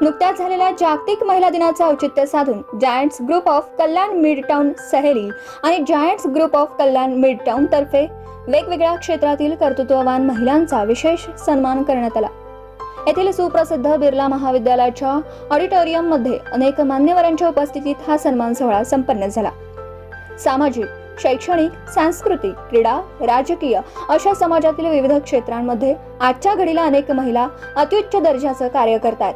नुकत्याच झालेल्या जागतिक महिला दिनाचं औचित्य साधून giants group of Kalyan midtown Saheli आणि giants group of Kalyan midtown तर्फे वेगवेगळ्या क्षेत्रातील कर्तृत्ववान महिलांचा विशेष सन्मान करण्यात आला. येथील सुप्रसिद्ध बिर्ला महाविद्यालयाच्या ऑडिटोरियममध्ये अनेक मान्यवरांच्या उपस्थितीत हा सन्मान सोहळा संपन्न झाला. सामाजिक शैक्षणिक सांस्कृतिक क्रीडा राजकीय अशा समाजातील विविध क्षेत्रांमध्ये आजच्या घडीला अनेक महिला अत्युच्च दर्जाचं कार्य करतात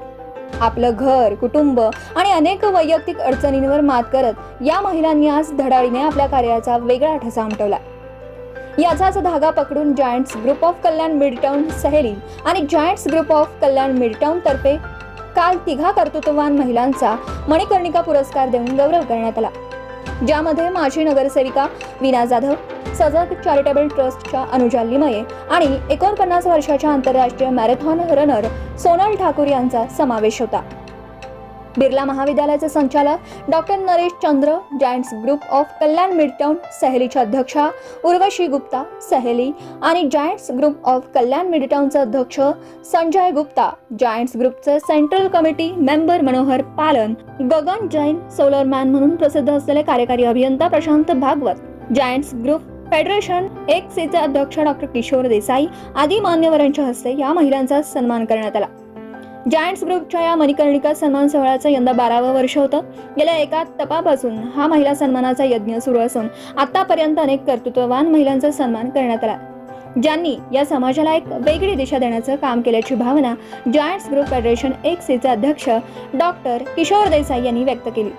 आपलं घर कुटुंब आणि अनेक वैयक्तिक अडचणींवर मात करत या महिलांनी आज धडाडीने आपल्या कार्याचा वेगळा ठसा उमटवला. याचाच धागा पकडून giants group of Kalyan midtown Saheli आणि giants group of Kalyan midtown तर्फे काल तिघा कर्तृत्ववान महिलांचा मणिकर्णिका पुरस्कार देऊन गौरव करण्यात आला. ज्यामध्ये माजी नगरसेविका वीणा जाधव सजग चॅरिटेबल ट्रस्टच्या अनुजा लिमये आणि एकोणपन्नास वर्षाच्या आंतरराष्ट्रीय मॅरेथॉन रनर सोनल ठाकूर यांचा समावेश होता. बिर्ला महाविद्यालयाचे संचालक doctor Naresh Chandra giants group of Kalyan midtown सहेलीच्या अध्यक्षा उर्वशी गुप्ता सहेली आणि जायंट्स ग्रुप ऑफ कल्याण मिडटाऊनचे अध्यक्ष संजय गुप्ता. जायंट्स ग्रुपचे central committee member Manohar Palan Gagan Jain solar man म्हणून प्रसिद्ध असलेले कार्यकारी अभियंता Prashant Bhagwat. Giants group federation एक सीचे अध्यक्ष डॉक्टर किशोर देसाई आदी मान्यवरांच्या हस्ते या महिलांचा सन्मान करण्यात आला. जायंट्स ग्रुपच्या या मणिकर्णिका सन्मान सोहळ्याचं यंदा बारावं वर्ष होतं. गेल्या एका तपापासून हा महिला सन्मानाचा यज्ञ सुरू असून आतापर्यंत अनेक कर्तृत्ववान महिलांचा सन्मान करण्यात आला. ज्यांनी या समाजाला एक वेगळी दिशा देण्याचं काम केल्याची भावना जायंट्स ग्रुप फेडरेशन एक सीचे अध्यक्ष डॉक्टर किशोर देसाई यांनी व्यक्त केली.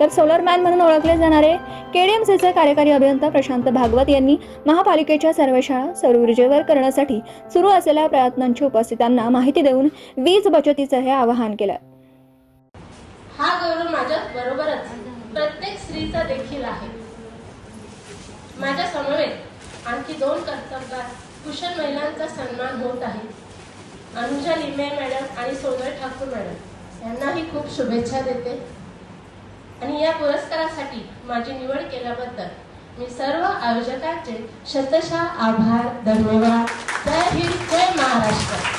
तर सोलर मॅन म्हणून ओळखले जाणारे केडीएमसीचे कार्यकारी अभियंता प्रशांत भागवत यांनी महापालिकेच्या सर्व शाळा सौरऊर्जेवर करण्यासाठी सुरू असलेल्या प्रयत्नांची उपस्थितांना माहिती देऊन वीज बचतीचं हे आवाहन केलं. हा गौरव माझ्या बरोबरच प्रत्येक स्त्रीचा देखील आहे. माझ्या समवेत आणखी दोन कर्तव्यात कुशल महिलांचा सन्मान होत आहे. अनुजा लिमे मॅडम आणि सोनल ठाकूर मॅडम यांनाही खूप शुभेच्छा देते. आणि या पुरस्कारासाठी माझी निवड केल्याबद्दल मी सर्व आयोजकांचे शतशः आभार धन्यवाद. जय हिंद जय महाराष्ट्र.